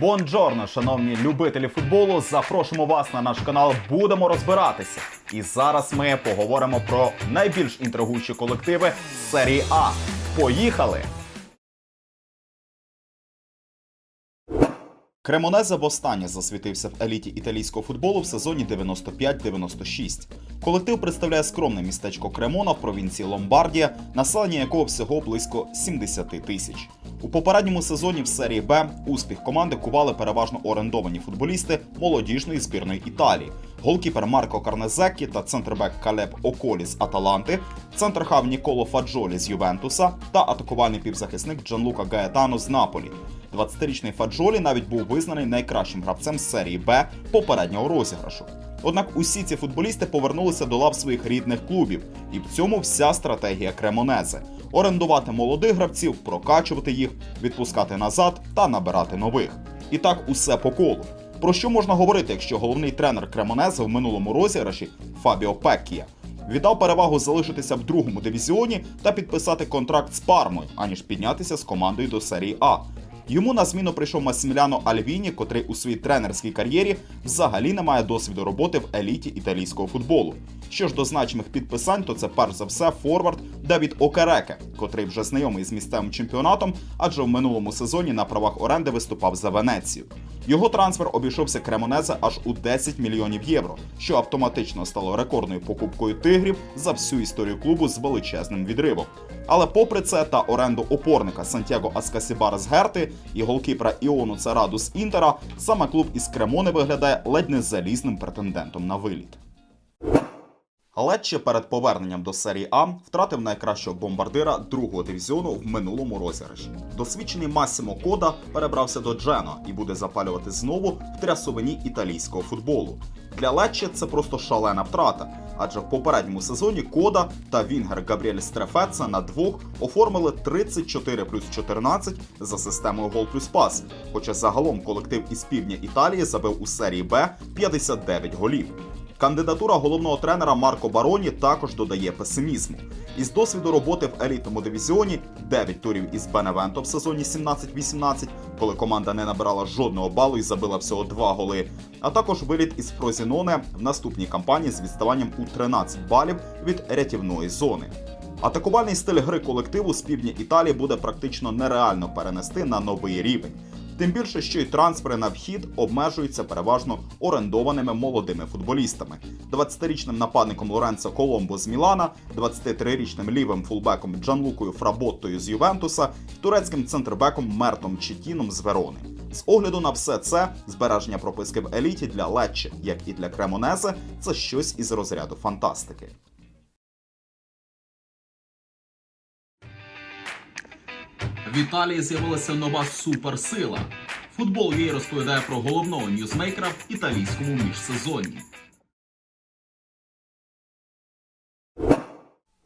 Бонджорно, шановні любителі футболу. Запрошуємо вас на наш канал. Будемо розбиратися. І зараз ми поговоримо про найбільш інтригуючі колективи серії А. Поїхали! Кремонезе востаннє засвітився в еліті італійського футболу в сезоні 95-96. Колектив представляє скромне містечко Кремона в провінції Ломбардія, населення якого всього близько 70 тисяч. У попередньому сезоні в серії Б успіх команди кували переважно орендовані футболісти молодіжної збірної Італії. Голкіпер Марко Карнезеккі та центрбек Калеб Околі з Аталанти, центрхав Ніколо Фаджолі з Ювентуса та атакувальний півзахисник Джанлука Гаетано з Наполі. 20-річний Фаджолі навіть був визнаний найкращим гравцем з серії Б попереднього розіграшу. Однак усі ці футболісти повернулися до лав своїх рідних клубів, і в цьому вся стратегія Кремонезе орендувати молодих гравців, прокачувати їх, відпускати назад та набирати нових. І так усе по колу. Про що можна говорити, якщо головний тренер Кремонезе в минулому розіграші Фабіо Пеккія віддав перевагу залишитися в другому дивізіоні та підписати контракт з Пармою, аніж піднятися з командою до серії А. Йому на зміну прийшов Масіміляно Альвіні, котрий у своїй тренерській кар'єрі взагалі не має досвіду роботи в еліті італійського футболу. Що ж до значимих підписань, то це перш за все форвард Давід Окереке, котрий вже знайомий з місцевим чемпіонатом, адже в минулому сезоні на правах оренди виступав за Венецію. Його трансфер обійшовся Кремонезе аж у 10 мільйонів євро, що автоматично стало рекордною покупкою тигрів за всю історію клубу з величезним відривом. Але попри це та оренду опорника Сантьяго Аскасібара з Герти і голкіпера Іону Цараду з Інтера, саме клуб із Кремони виглядає ледь не залізним претендентом на виліт. Лечче перед поверненням до серії А втратив найкращого бомбардира другого дивізіону в минулому розіграші. Досвідчений Массимо Кода перебрався до Джено і буде запалювати знову в трясовині італійського футболу. Для Лечче це просто шалена втрата, адже в попередньому сезоні Кода та Вінгер Габріель Стрефеца на двох оформили 34 плюс 14 за системою гол плюс пас. Хоча загалом колектив із півдня Італії забив у серії Б 59 голів. Кандидатура головного тренера Марко Бароні також додає песимізму. Із досвіду роботи в елітному дивізіоні 9 турів із Беневенто в сезоні 17-18, коли команда не набирала жодного балу і забила всього 2 голи. А також виліт із Фрозіноне в наступній кампанії з відставанням у 13 балів від рятівної зони. Атакувальний стиль гри колективу з півдня Італії буде практично нереально перенести на новий рівень. Тим більше, що й трансфери на вхід обмежуються переважно орендованими молодими футболістами: 20-річним нападником Лоренцо Коломбо з Мілана, 23-річним лівим фулбеком Джанлукою Фработтою з Ювентуса турецьким центрбеком Мертом Чітіном з Верони. З огляду на все це, збереження прописки в еліті для Лечче, як і для Кремонезе, це щось із розряду фантастики. В Італії з'явилася нова суперсила. Футбол їй розповідає про головного ньюзмейкера в італійському міжсезонні.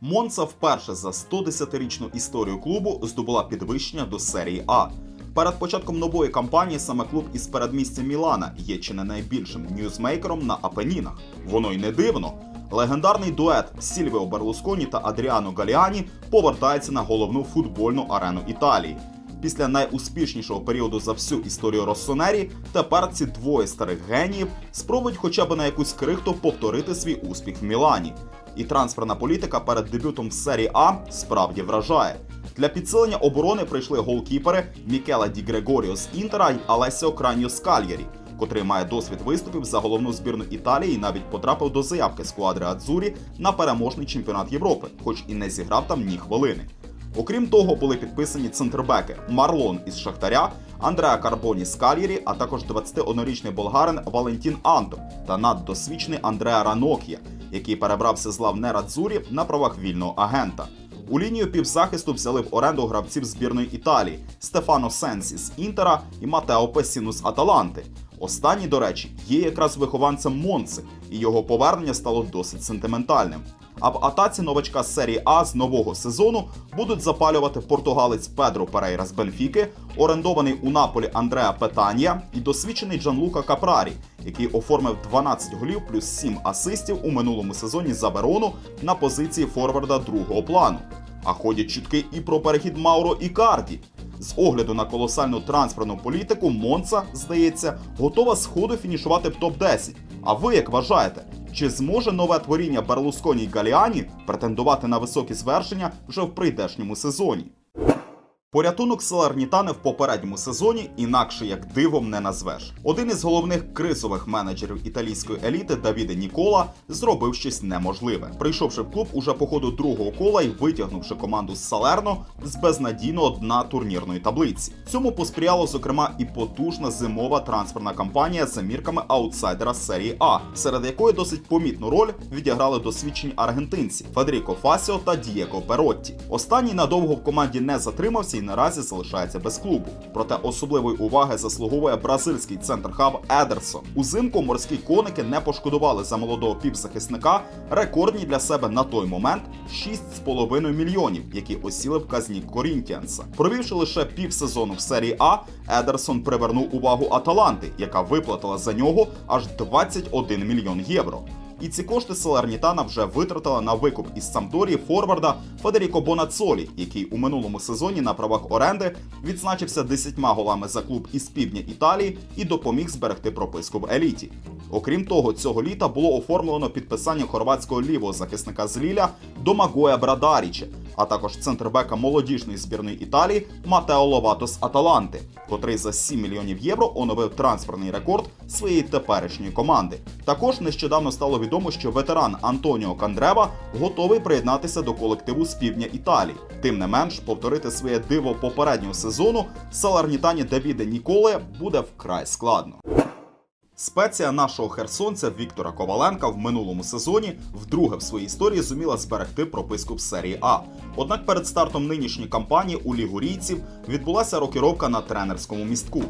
Монца вперше за 110-річну історію клубу здобула підвищення до серії А. Перед початком нової кампанії саме клуб із передмістя Мілана є чи не найбільшим ньюзмейкером на Апенінах. Воно й не дивно. Легендарний дует Сільвіо Берлусконі та Адріано Галіані повертається на головну футбольну арену Італії. Після найуспішнішого періоду за всю історію Россонері, тепер ці двоє старих геніїв спробують хоча б на якусь крихту повторити свій успіх в Мілані. І трансферна політика перед дебютом в серії А справді вражає. Для підсилення оборони прийшли голкіпери Мікела Ді Грегоріо з Інтера й Алесіо Краньо з Кальєрі, котрий має досвід виступів за головну збірну Італії і навіть потрапив до заявки сквадри Адзурі на переможний чемпіонат Європи, хоч і не зіграв там ні хвилини. Окрім того, були підписані центрбеки Марлон із Шахтаря, Андреа Карбоні з Кальєрі, а також 21-річний болгарин Валентін Анто та наддосвідчений Андреа Ранокія, який перебрався з лав Нерадзурі на правах вільного агента. У лінію півзахисту взяли в оренду гравців збірної Італії Стефано Сенсі з Інтера і Матео Песіну з Аталанти. Останній, до речі, є якраз вихованцем Монци, і його повернення стало досить сентиментальним. А в атаці новачка серії А з нового сезону будуть запалювати португалець Педро Перейра з Бенфіки, орендований у Наполі Андреа Петанія і досвідчений Джанлука Капрарі, який оформив 12 голів плюс 7 асистів у минулому сезоні за Верону на позиції форварда другого плану. А ходять чутки і про перехід Мауро Ікарді. З огляду на колосальну трансферну політику, Монца, здається, готова сходу фінішувати в топ-10. А ви як вважаєте? Чи зможе нове творіння Берлусконі і Галіані претендувати на високі звершення вже в прийдешньому сезоні? Порятунок Салернітани в попередньому сезоні інакше як дивом не назвеш. Один із головних кризових менеджерів італійської еліти Давіде Нікола зробив щось неможливе, прийшовши в клуб уже по ходу другого кола і витягнувши команду з Салерно з безнадійного дна турнірної таблиці. Цьому посприяло зокрема і потужна зимова трансферна кампанія за мірками аутсайдера серії А, серед якої досить помітну роль відіграли досвідчені аргентинці Федеріко Фасіо та Дієго Перотті. Останній надовго в команді не затримався і наразі залишається без клубу. Проте особливої уваги заслуговує бразильський центр хаб Едерсон. Узимку морські коники не пошкодували за молодого півзахисника рекордні для себе на той момент 6,5 мільйонів, які осіли в казні Корінтіанса. Провівши лише півсезону в серії А, Едерсон привернув увагу Аталанти, яка виплатила за нього аж 21 мільйон євро. І ці кошти Салернітана вже витратила на викуп із Самдорії форварда Федеріко Бонацолі, який у минулому сезоні на правах оренди відзначився 10 голами за клуб із півдня Італії і допоміг зберегти прописку в еліті. Окрім того, цього літа було оформлено підписання хорватського лівого захисника з Ліля Домагоя Брадаріча, а також центрбека молодіжної збірної Італії Матео Ловато з Аталанти, котрий за 7 мільйонів євро оновив трансферний рекорд своєї теперішньої команди. Також нещодавно стало відомо, що ветеран Антоніо Кандрева готовий приєднатися до колективу з півдня Італії. Тим не менш, повторити своє диво попереднього сезону Саларнітані Давіде Ніколи буде вкрай складно. Спеція нашого херсонця Віктора Коваленка в минулому сезоні вдруге в своїй історії зуміла зберегти прописку в серії А. Однак перед стартом нинішньої кампанії у лігурійців відбулася рокіровка на тренерському містку.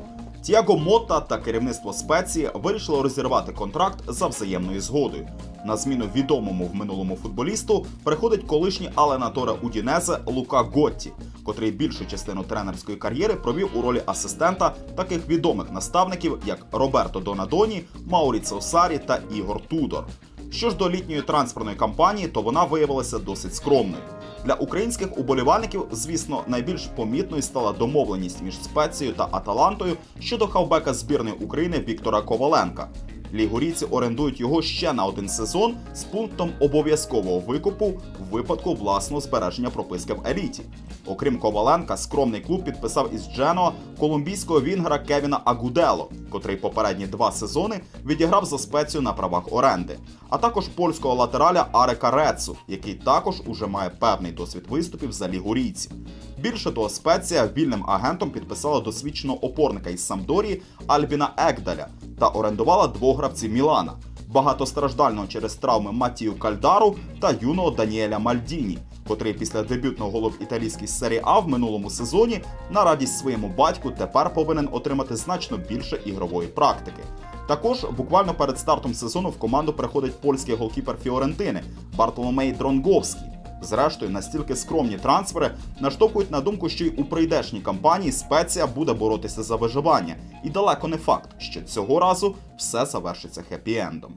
Тіаго Мота та керівництво спеції вирішили розірвати контракт за взаємною згодою. На зміну відомому в минулому футболісту приходить колишній аленатора Удінезе Лука Готті, котрий більшу частину тренерської кар'єри провів у ролі асистента таких відомих наставників, як Роберто Донадоні, Мауріцо Сарі та Ігор Тудор. Що ж до літньої трансферної кампанії, то вона виявилася досить скромною. Для українських уболівальників, звісно, найбільш помітною стала домовленість між спецією та Аталантою щодо хавбека збірної України Віктора Коваленка. Лігурійці орендують його ще на один сезон з пунктом обов'язкового викупу в випадку власного збереження прописки в еліті. Окрім Коваленка, скромний клуб підписав із Джено колумбійського вінгера Кевіна Агудело, котрий попередні два сезони відіграв за спецію на правах оренди, а також польського латераля Арека Рецу, який також уже має певний досвід виступів за лігурійці. Більше того, спеція вільним агентом підписала досвідченого опорника із Самдорії Альбіна Екдаля та орендувала двох гравців Мілана багатостраждального через травми Матію Кальдару та юного Даніеля Мальдіні, котрий після дебютного голу італійській серії А в минулому сезоні на радість своєму батьку тепер повинен отримати значно більше ігрової практики. Також буквально перед стартом сезону в команду приходить польський голкіпер Фіорентини Бартоломей Дронговський. Зрештою, настільки скромні трансфери наштовхують на думку, що й у прийдешній кампанії спеція буде боротися за виживання, і далеко не факт, що цього разу все завершиться хеппі-ендом.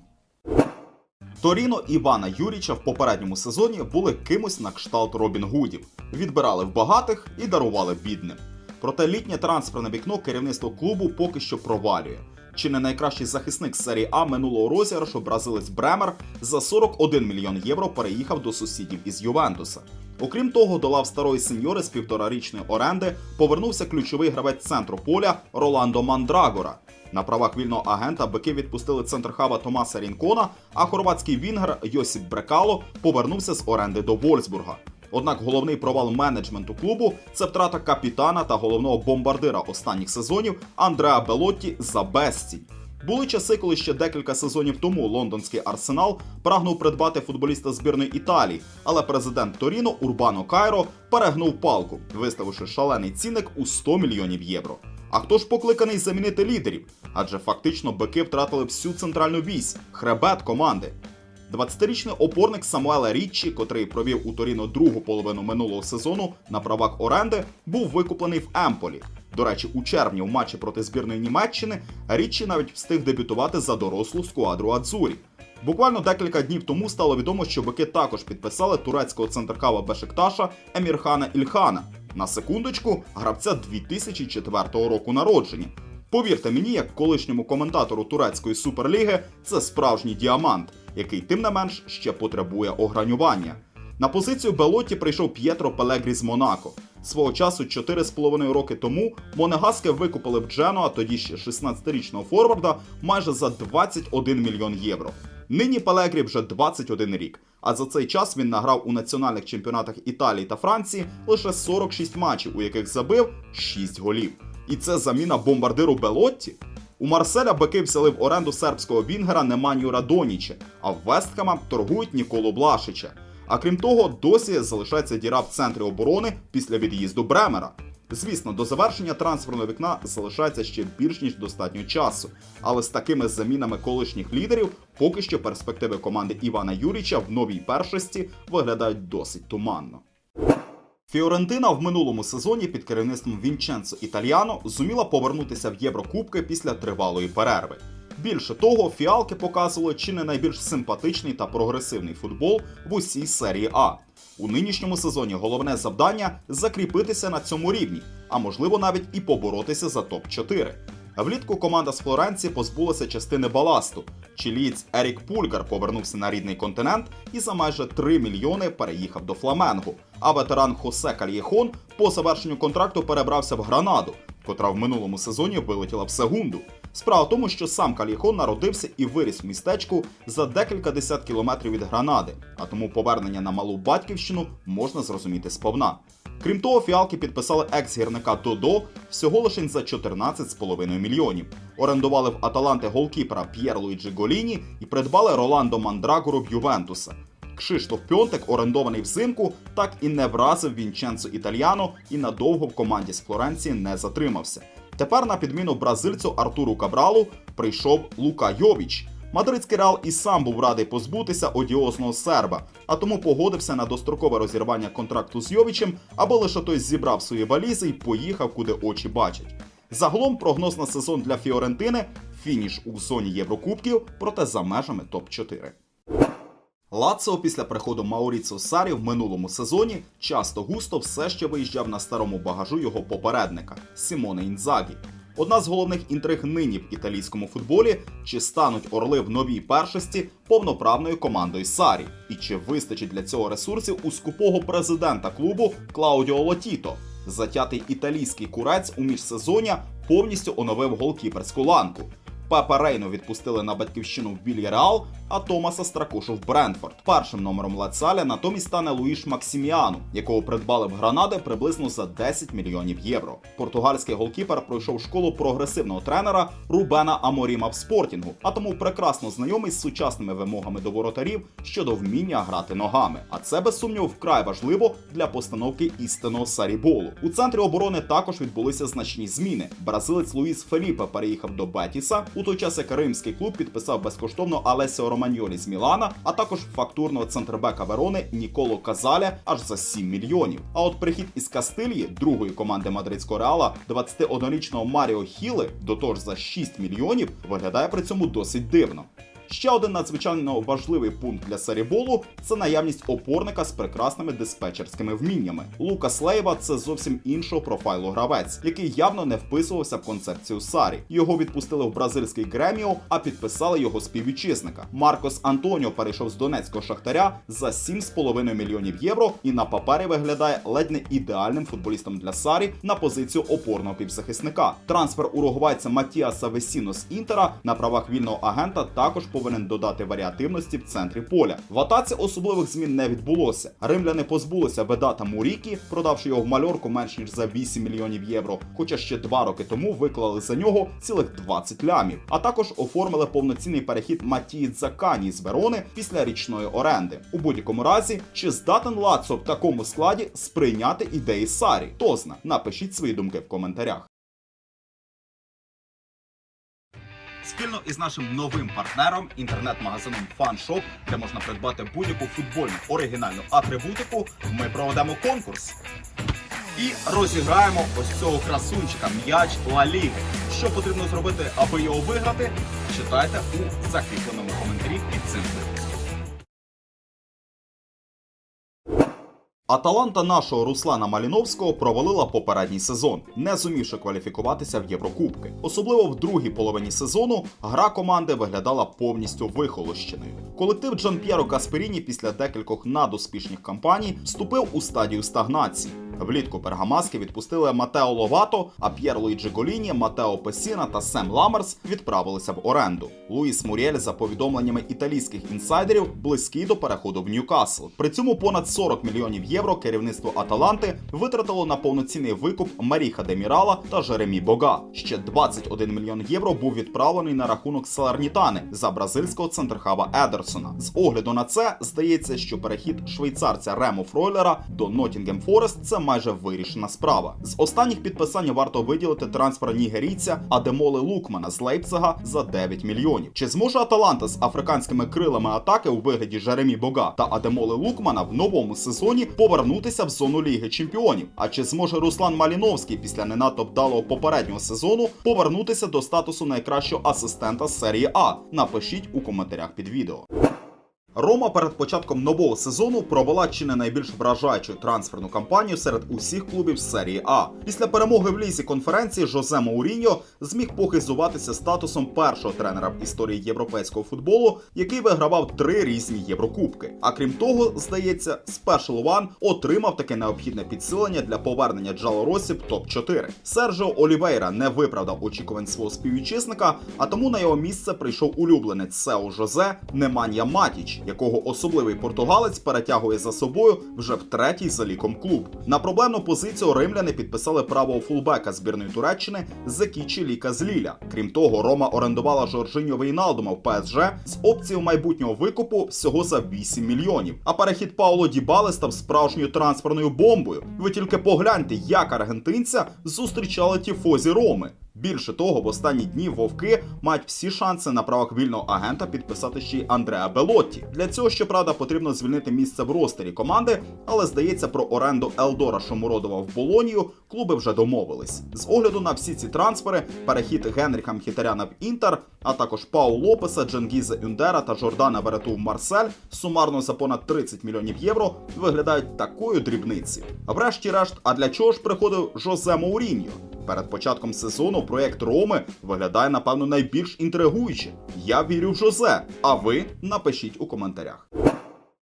Торіно Івана Юріча в попередньому сезоні були кимось на кшталт Робін Гудів, відбирали в багатих і дарували бідним. Проте літнє трансферне вікно керівництво клубу поки що провалює. Чи не найкращий захисник серії А минулого розіграшу бразилець Бремер за 41 мільйон євро переїхав до сусідів із Ювентуса. Окрім того, до лав старої сеньори з півторарічної оренди повернувся ключовий гравець центру поля Роландо Мандрагора. На правах вільного агента бики відпустили центр хава Томаса Рінкона, а хорватський вінгер Йосип Брекало повернувся з оренди до Вольсбурга. Однак головний провал менеджменту клубу це втрата капітана та головного бомбардира останніх сезонів Андреа Белотті за безцінь. Були часи, коли ще декілька сезонів тому лондонський арсенал прагнув придбати футболіста збірної Італії, але президент Торіно Урбано Кайро перегнув палку, виставивши шалений цінник у 100 мільйонів євро. А хто ж покликаний замінити лідерів? Адже фактично бики втратили всю центральну вісь, хребет команди. 20-річний опорник Самуела Річчі, котрий провів у Торіно другу половину минулого сезону на правах оренди, був викуплений в Емполі. До речі, у червні в матчі проти збірної Німеччини Річчі навіть встиг дебютувати за дорослу скуадру Адзурі. Буквально декілька днів тому стало відомо, що бики також підписали турецького центркава Бешикташа Емірхана Ільхана, На секундочку, гравця 2004 року народження. Повірте мені, як колишньому коментатору турецької суперліги, це справжній діамант, який тим не менш ще потребує огранювання. На позицію Белотті прийшов П'єтро Пелегрі з Монако. Свого часу 4,5 роки тому Монегаски викупили в Дженуа тоді ще 16-річного форварда майже за 21 мільйон євро. Нині Пелегрі вже 21 рік, а за цей час він награв у національних чемпіонатах Італії та Франції лише 46 матчів, у яких забив 6 голів. І це заміна бомбардиру Белотті. У Марселя бики взяли в оренду сербського вінгера Неманію Радоніча, а в Вестхема торгують Ніколу Блашича. А крім того, досі залишається діра в центрі оборони після від'їзду Бремера. Звісно, до завершення трансферного вікна залишається ще більш ніж достатньо часу, але з такими замінами колишніх лідерів поки що перспективи команди Івана Юріча в новій першості виглядають досить туманно. Фіорентина в минулому сезоні під керівництвом Вінченцо Італіано зуміла повернутися в Єврокубки після тривалої перерви. Більше того, фіалки показували чи не найбільш симпатичний та прогресивний футбол в усій серії А. У нинішньому сезоні головне завдання закріпитися на цьому рівні, а можливо навіть і поборотися за топ-4. Влітку команда з Флоренції позбулася частини баласту. Чилієць Ерік Пульгар повернувся на рідний континент і за майже 3 мільйони переїхав до Фламенго. А ветеран Хосе Кальєхон по завершенню контракту перебрався в Гранаду, котра в минулому сезоні вилетіла в Сегунду. Справа в тому, що сам Кальєхон народився і виріс в містечку за декілька десят кілометрів від Гранади, а тому повернення на малу батьківщину можна зрозуміти сповна. Крім того, фіалки підписали екс-гірника Додо всього лише за 14,5 мільйонів. Орендували в Аталанти голкіпера П'єр Луїджі Голіні і придбали Роландо Мандрагору в Ювентуса. Кшиштоф Пьонтек, орендований взимку, так і не вразив Вінченцо Італіано і надовго в команді з Флоренції не затримався. Тепер на підміну бразильцю Артуру Кабралу прийшов Лука Йовіч. Мадридський реал і сам був радий позбутися одіозного серба, а тому погодився на дострокове розірвання контракту з Йовічем, аби лише той зібрав свої валізи і поїхав, куди очі бачать. Загалом прогноз на сезон для Фіорентини фініш у зоні Єврокубків, проте за межами топ-4. Лаціо після приходу Мауріцо Сарі в минулому сезоні часто густо все ще виїжджав на старому багажу його попередника Сімоне Інзагі. Одна з головних інтриг нині в італійському футболі: чи стануть орли в новій першості повноправною командою Сарі, і чи вистачить для цього ресурсів у скупого президента клубу Клаудіо Лотіто. Затятий італійський курець у міжсезоння повністю оновив голкіперську ланку. Пепа Рейно відпустили на батьківщину в Вільяреал, а Томаса Стракушу в Брентфорд. Першим номером Лацаля натомість стане Луїш Максіміану, якого придбали в Гранади приблизно за 10 мільйонів євро. Португальський голкіпер пройшов школу прогресивного тренера Рубена Аморіма в спортінгу, а тому прекрасно знайомий з сучасними вимогами до воротарів щодо вміння грати ногами. А це без сумніву вкрай важливо для постановки істинного саріболу. У центрі оборони також відбулися значні зміни. Бразилець Луїс Феліпе переїхав до Бетіса, у той час як римський клуб підписав безкоштовно Алесіо Романьолі з Мілана, а також фактурного центрбека Верони Ніколо Казаля аж за 7 мільйонів. А от прихід із Кастилії, другої команди мадридського реала, 21-річного Маріо Хіли, до того ж за 6 мільйонів, виглядає при цьому досить дивно. Ще один надзвичайно важливий пункт для Саріболу це наявність опорника з прекрасними диспетчерськими вміннями. Лукас Лейва це зовсім іншого профайлу гравець, який явно не вписувався в концепцію Сарі. Його відпустили в бразильський Греміо, а підписали його співвітчизника. Маркос Антоніо перейшов з донецького шахтаря за 7,5 мільйонів євро і на папері виглядає ледь не ідеальним футболістом для Сарі на позицію опорного півзахисника. Трансфер уругвайця Матіаса Весіно з Інтера на правах вільного агента також повинен додати варіативності в центрі поля. В атаці особливих змін не відбулося. Римляни позбулися Ведата Мурікі, продавши його в мальорку менш ніж за 8 мільйонів євро. Хоча ще два роки тому виклали за нього цілих 20 лямів. А також оформили повноцінний перехід Матії Дзакані з Верони після річної оренди. У будь-якому разі, чи здатен Лацо в такому складі сприйняти ідеї Сарі? Хто зна? Напишіть свої думки в коментарях. Спільно із нашим новим партнером, інтернет-магазином FunShop, де можна придбати будь-яку футбольну оригінальну атрибутику, ми проведемо конкурс. І розіграємо ось цього красунчика м'яч Ліги. Що потрібно зробити, аби його виграти? Читайте у закріпленому коментарі під цим Аталанта нашого Руслана Маліновського провалила попередній сезон, не зумівши кваліфікуватися в Єврокубки. Особливо в другій половині сезону гра команди виглядала повністю вихолощеною. Колектив Джанп'єро Касперіні після декількох надуспішних кампаній вступив у стадію стагнації. Влітку пергамаски відпустили Матео Ловато, а П'єр Луїджі Голіні, Матео Песіна та Сем Ламерс відправилися в оренду. Луїс Муріель, за повідомленнями італійських інсайдерів, близький до переходу в Ньюкасл. При цьому понад 40 мільйонів євро керівництво Аталанти витратило на повноцінний викуп Маріха Демірала та Жеремі Бога. Ще 21 мільйон євро був відправлений на рахунок Салернітани за бразильського центрхава Едерсона. З огляду на це здається, що перехід швейцарця Ремо Фройлера до Ноттінгем Форест це майже вирішена справа. З останніх підписань варто виділити трансфер нігерійця Адемоли Лукмана з Лейпцига за 9 мільйонів. Чи зможе Аталанта з африканськими крилами атаки у вигляді Жеремі Бога та Адемоли Лукмана в новому сезоні повернутися в зону Ліги Чемпіонів? А чи зможе Руслан Маліновський після не надто вдалого попереднього сезону повернутися до статусу найкращого асистента серії А? Напишіть у коментарях під відео. Рома перед початком нового сезону провела чи не найбільш вражаючу трансферну кампанію серед усіх клубів серії А. Після перемоги в лізі конференції Жозе Мауріньо зміг похизуватися статусом першого тренера в історії європейського футболу, який вигравав три різні єврокубки. А крім того, здається, Special One отримав таке необхідне підсилення для повернення Джало Росі в топ 4 Сержо Олівейра не виправдав очікувань свого співвітчизника, а тому на його місце прийшов улюбленець Сео Жозе Неманья Матіч, якого особливий португалець перетягує за собою вже в третій за ліком клуб. На проблемну позицію римляни підписали правого фулбека збірної Туреччини Зекічі Ліка з Ліля. Крім того, Рома орендувала Жоржиньо Вейналдума в ПСЖ з опцією майбутнього викупу всього за 8 мільйонів. А перехід Пауло Дібали став справжньою трансферною бомбою. Ви тільки погляньте, як аргентинця зустрічали тіфозі Роми. Більше того, в останні дні вовки мають всі шанси на правах вільного агента підписати ще й Андреа Белотті. Для цього, щоправда, потрібно звільнити місце в ростері команди, але здається, про оренду Елдора Шомуродова в Болонію клуби вже домовились. З огляду на всі ці трансфери, перехід Генріха Мхітаряна в Інтер, а також Пау Лопеса, Дженгіза Юндера та Жордана Верету в Марсель, сумарно за понад 30 мільйонів євро, виглядають такою дрібниці. Врешті-решт, а для чого ж приходив Жозе Мауріньо? Перед початком сезону проєкт Роми виглядає, напевно, найбільш інтригуюче. Я вірю в Жозе. А ви напишіть у коментарях.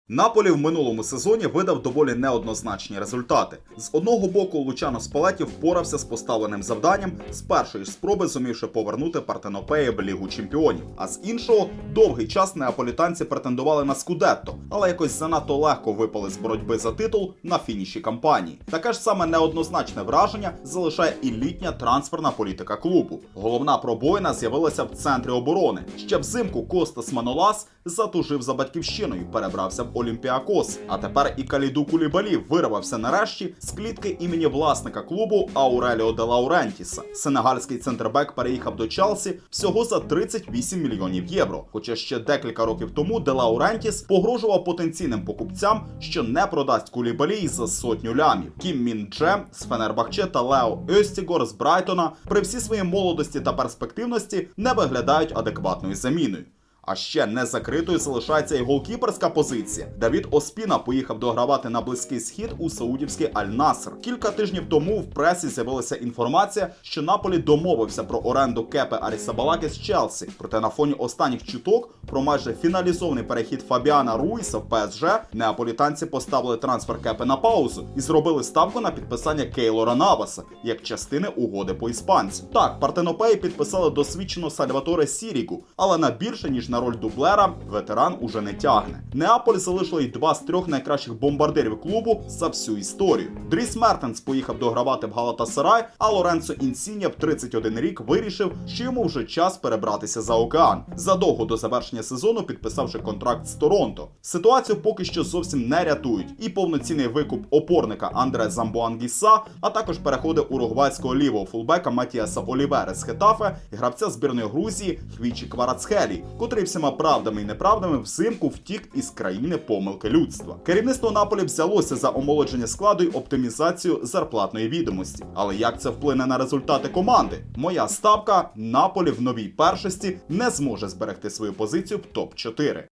Наполі в минулому сезоні видав доволі неоднозначні результати. З одного боку, Лучано Спалеті впорався з поставленим завданням з першої спроби зумівши повернути Партенопеї в Лігу Чемпіонів. А з іншого, довгий час неаполітанці претендували на Скудетто, але якось занадто легко випали з боротьби за титул на фініші кампанії. Таке ж саме неоднозначне враження залишає і літня трансферна політика клубу. Головна пробоїна з'явилася в центрі оборони. Ще взимку Костас Манолас затужив за батьківщиною, перебрався в Олімпіакос. А тепер і Каліду Кулібалі вирвався нарешті з клітки імені власника клубу Ауреліо де Лаурентіса. Сенегальський центрбек переїхав до Челсі всього за 38 мільйонів євро. Хоча ще декілька років тому де Лаурентіс погрожував потенційним покупцям, що не продасть Кулібалі за сотню лямів. Кім Мін Дже з Фенербахче та Лео Остігор з Брайтона при всій своїй молодості та перспективності не виглядають адекватною заміною. А ще не закритою залишається і голкіперська позиція. Давід Оспіна поїхав догравати на близький схід у саудівський Аль-Наср. Кілька тижнів тому в пресі з'явилася інформація, що Наполі домовився про оренду кепи Арісабалаки з Челсі. Проте на фоні останніх чуток про майже фіналізований перехід Фабіана Руїса в ПСЖ неаполітанці поставили трансфер кепи на паузу і зробили ставку на підписання Кейлора Наваса як частини угоди по іспанцю. Так, партенопеї підписали досвідчено Сальваторе Сіріку, але на більше ніж на роль дублера ветеран уже не тягне. Неаполь залишило й два з трьох найкращих бомбардирів клубу за всю історію. Дріс Мертенс поїхав догравати в Галатасарай, а Лоренцо Інсіння в 31 рік вирішив, що йому вже час перебратися за океан. Задовго до завершення сезону підписавши контракт з Торонто. Ситуацію поки що зовсім не рятують. І повноцінний викуп опорника Андре Замбуангіса, а також переходи уругвайського лівого фулбека Матіаса Олівери з Хетафе і гравця збірної Грузії Хвічі Кварацхелі, котрий всіма правдами і неправдами взимку втік із країни помилки людства. Керівництво Наполі взялося за омолодження складу й оптимізацію зарплатної відомості. Але як це вплине на результати команди? Моя ставка Наполі в новій першості не зможе зберегти свою позицію в топ 4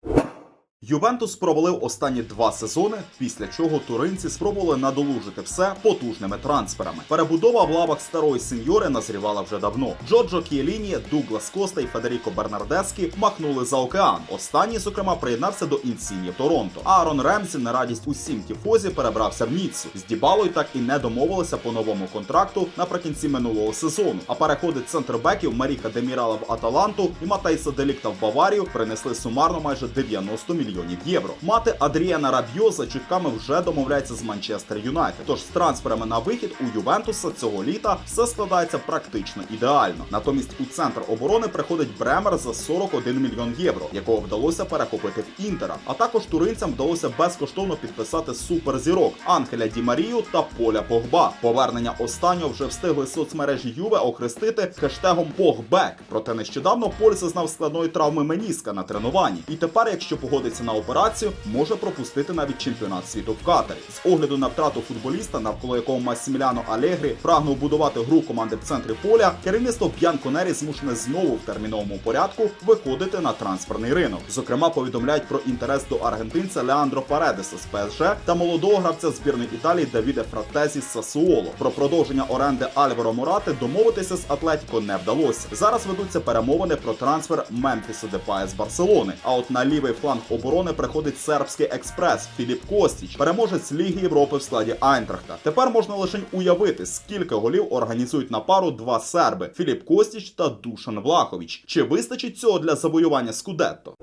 Ювентус провалив останні два сезони, після чого туринці спробували надолужити все потужними трансферами. Перебудова в лавах старої сеньори назрівала вже давно. Джорджо Кіеліні, Дуглас Коста і Федеріко Бернардескі махнули за океан. Останній, зокрема, приєднався до інсіні Торонто. Аарон Ремсі на радість усім тіфозі перебрався в Ніццу. З Дібалою так і не домовилися по новому контракту наприкінці минулого сезону. А переходи центрбеків Маріка Демірала в Аталанту і Матайса Делікта в Баварію принесли сумарно майже 90 мільйонів євро. Мати Адріана Рабьо за чутками вже домовляється з Манчестер Юнайтед. Тож з трансферами на вихід у Ювентуса цього літа все складається практично ідеально. Натомість у центр оборони приходить Бремер за 41 мільйон євро, якого вдалося перехопити в Інтера. А також туринцям вдалося безкоштовно підписати суперзірок Ангеля Ді Марію та Поля Погба. Повернення останнього вже встигли соцмережі Юве охрестити хештегом Погбек. Проте нещодавно Поль зазнав складної травми меніска на тренуванні. І тепер, якщо погодиться на операцію, може пропустити навіть чемпіонат світу в Катарі. З огляду на втрату футболіста, навколо якого Масіміляно Алегрі прагнув будувати гру команди в центрі поля, керівництво Б'янконері змушене знову в терміновому порядку виходити на трансферний ринок. Зокрема, повідомляють про інтерес до аргентинця Леандро Паредеса з ПСЖ та молодого гравця збірної Італії Давіде Фратезі з Сасуоло. Про продовження оренди Альваро Морати домовитися з Атлетіко не вдалося. Зараз ведуться перемовини про трансфер Мемфіса Депая з Барселони. А от на лівий фланг оборони приходить сербський експрес Філіп Костіч, переможець Ліги Європи в складі Айнтрахта. Тепер можна лише уявити, скільки голів організують на пару два серби Філіп Костіч та Душан Влахович. Чи вистачить цього для завоювання Скудетто?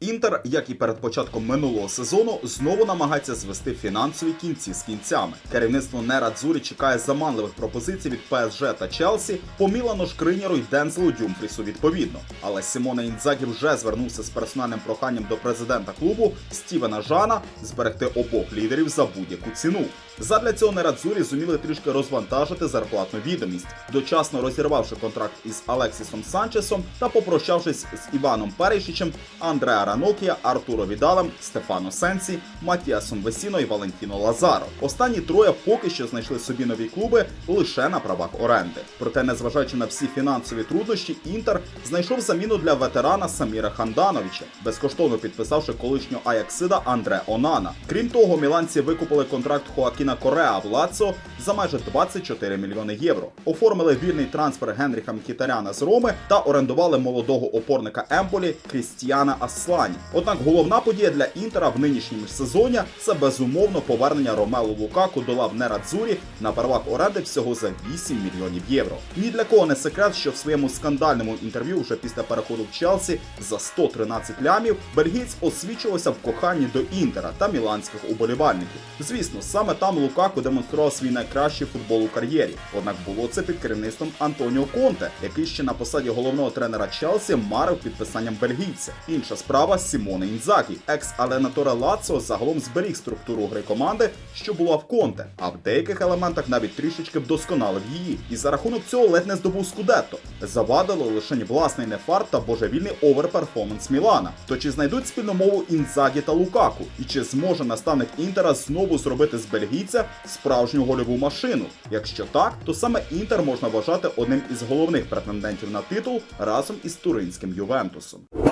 Інтер, як і перед початком минулого сезону, знову намагається звести фінансові кінці з кінцями. Керівництво Нерадзурі чекає заманливих пропозицій від ПСЖ та Челсі, по Мілану Шкринєру й Дензелу Дюмфрісу відповідно. Але Сімона Інзагі вже звернувся з персональним проханням до президента клубу Стівена Жана зберегти обох лідерів за будь-яку ціну. Задля цього Нерадзурі зуміли трішки розвантажити зарплатну відомість, дочасно розірвавши контракт із Алексісом Санчесом та попрощавшись з Іваном Перейшичем, Андреа Ранокія, Артуро Відалем, Стефано Сенсі, Матіасом Весіно і Валентіно Лазаро. Останні троє поки що знайшли собі нові клуби лише на правах оренди. Проте, незважаючи на всі фінансові труднощі, Інтер знайшов заміну для ветерана Саміра Хандановича, безкоштовно підписавши колишнього Аяксида Андре Онана. Крім того, міланці викупили контракт Хоакіна Кореа в Лацо за майже 24 мільйони євро. Оформили вільний трансфер Генріха Мхітаряна з Роми та орендували молодого опорника Емполі Крістіана Аслані. Однак головна подія для Інтера в нинішньому сезоні це безумовно повернення Ромелу Лукаку до лав Нерадзурі на первак оренди всього за 8 мільйонів євро. Ні для кого не секрет, що в своєму скандальному інтерв'ю вже після переходу в Челсі за 113 лямів бельгієць освічувався в коханні до Інтера та міланських уболівальників. Звісно, саме там Лукаку демонстрував свій найкращий футбол у кар'єрі. Однак було це під керівництвом Антоніо Конте, який ще на посаді головного тренера Челсі марив підписанням бельгійця. Інша справа Сімоне Інзагі, екс-аленатора Лацо загалом зберіг структуру гри команди, що була в Конте, а в деяких елементах навіть трішечки вдосконалив її. І за рахунок цього ледь не здобув Скудетто. Завадило лише власний нефарт та божевільний оверперформанс Мілана. То чи знайдуть спільну мову Інзагі та Лукаку? І чи зможе наставник Інтера знову зробити з бельгійця справжню гольову машину? Якщо так, то саме Інтер можна вважати одним із головних претендентів на титул разом із туринським Ювентусом.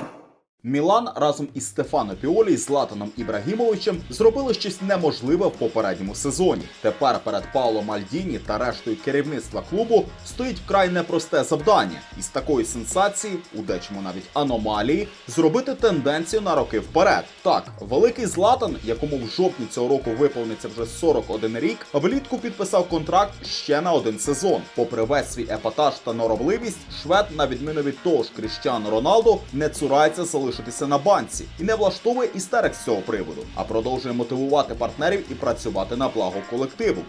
Мілан разом із Стефано Піолі і Златаном Ібрагімовичем зробили щось неможливе в попередньому сезоні. Тепер перед Пауло Мальдіні та рештою керівництва клубу стоїть вкрай непросте завдання із такої сенсації, у дечому навіть аномалії, зробити тенденцію на роки вперед. Так, великий Златан, якому в жовтні цього року виповниться вже 41 рік, влітку підписав контракт ще на один сезон. Попри весь свій епатаж та норовливість, швед, на відміну від того ж Кріщану Роналду, не цурається залишитися на банці і не влаштовує істерик з цього приводу, а продовжує мотивувати партнерів і працювати на благо колективу.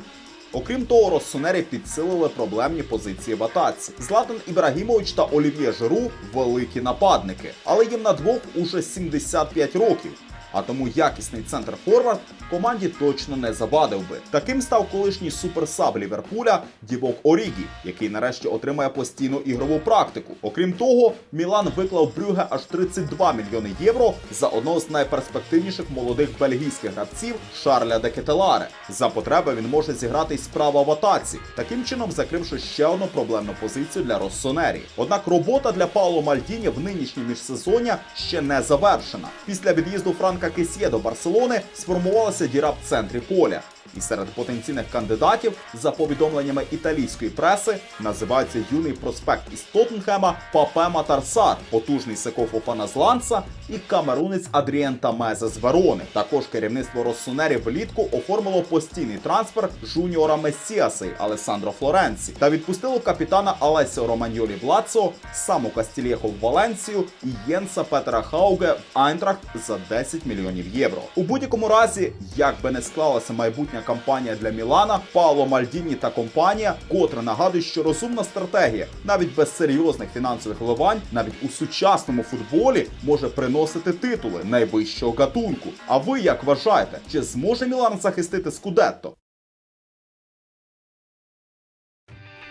Окрім того, Росонері підсилили проблемні позиції в атаці. Златан Ібрагімович та Олів'є Жиру великі нападники, але їм на двох уже 75 років. А тому якісний центр форвард команді точно не завадив би. Таким став колишній суперсаб Ліверпуля Дівок Орігі, який нарешті отримає постійну ігрову практику. Окрім того, Мілан виклав Брюге аж 32 мільйони євро за одного з найперспективніших молодих бельгійських гравців Шарля де Кетеларе. За потреби він може зіграти й справа в атаці, таким чином закривши ще одну проблемну позицію для Россонері. Однак робота для Пауло Мальдіні в нинішній міжсезоння ще не завершена. Після від'їзду Франка Кесьє до Барселони сформувалася діра в центрі поля. І серед потенційних кандидатів, за повідомленнями італійської преси, називається юний проспект із Тоттенхема Папе Матарсар, потужний Секофофана з Ланса і камерунець Адріен Тамезе з Верони. Також керівництво Россонерів влітку оформило постійний трансфер жуніора Месіаси Алесандро Флоренці та відпустило капітана Алесіо Романьолі Блацо, саму Кастільєхо в Валенцію і Єнса Петера Хауге в Айнтрахт за 10 мільйонів євро. У будь-якому разі, як би не склалася майбутня кампанія для Мілана, Пауло Мальдіні та компанія, котра нагадує, що розумна стратегія, навіть без серйозних фінансових вливань, навіть у сучасному футболі може приносити титули найвищого гатунку. А ви як вважаєте, чи зможе Мілан захистити Скудетто?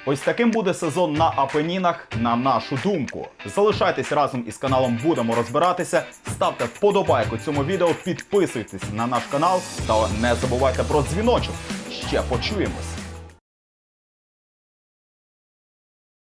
Ось таким буде сезон на Апенінах, на нашу думку. Залишайтесь разом із каналом Будемо розбиратися. Ставте вподобайку цьому відео, підписуйтесь на наш канал та не забувайте про дзвіночок. Ще почуємось.